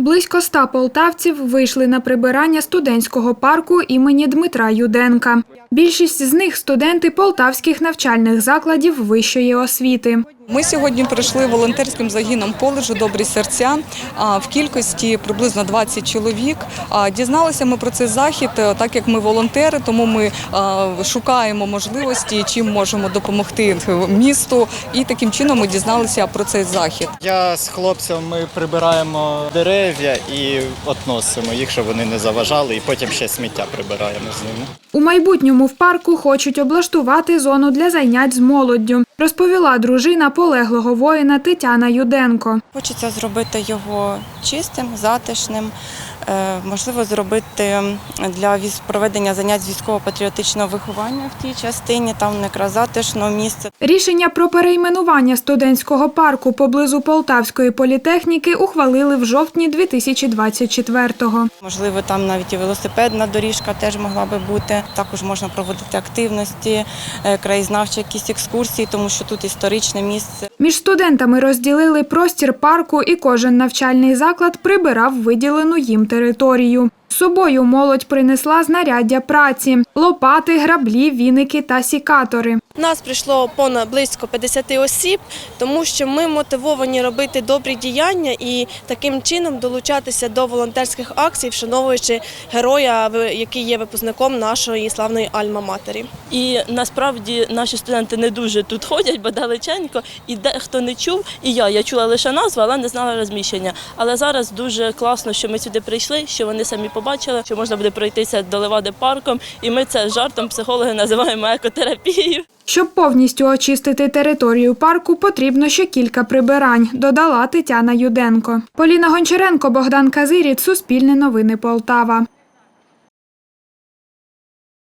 Близько ста полтавців вийшли на прибирання студентського парку імені Дмитра Юденка. Більшість з них студенти полтавських навчальних закладів вищої освіти. Ми сьогодні прийшли волонтерським загіном коледжу Добрі серця а, в кількості приблизно 20 чоловік. А, Дізналися ми про цей захід, е, так як ми волонтери, тому ми шукаємо можливості, чим можемо допомогти місту. І таким чином ми дізналися про цей захід. Я з хлопцями ми прибираємо дерев'я і относимо їх, щоб вони не заважали, і потім ще сміття прибираємо з ними. У майбутньому в парку хочуть облаштувати зону для зайнять з молоддю, розповіла дружина полеглого воїна Тетяна Юденко. Хочеться зробити його чистим, затишним, е, можливо, зробити для проведення занять з військово-патріотичного виховання в тій частині, там якраз затишно місце. Рішення про перейменування студентського парку поблизу Полтавської політехніки ухвалили в жовтні 2024-го. Можливо, там навіть і велосипедна доріжка теж могла би бути. Також можна проводити активності, е, краєзнавчі якісь екскурсії, тому що тут історичне місце. So. Між студентами розділили простір парку, і кожен навчальний заклад прибирав виділену їм територію. З собою молодь принесла знаряддя праці: лопати, граблі, віники та сікатори. Нас прийшло понад близько 50 осіб, тому що ми мотивовані робити добрі діяння і таким чином долучатися до волонтерських акцій, вшановуючи героя, який є випускником нашої славної Альма-Матері. І насправді наші студенти не дуже тут ходять, бо далеченько, і дехто не чув. І я, я чула лише назву, але не знала розміщення. Але зараз дуже класно, що ми сюди прийшли, що вони самі побачили, що можна буде пройтися до Левади парком. І ми це жартом психологи називаємо екотерапією. Щоб повністю очистити територію парку, потрібно ще кілька прибирань, додала Тетяна Юденко. Поліна Гончаренко, Богдан Казиріт, Суспільне новини Полтава.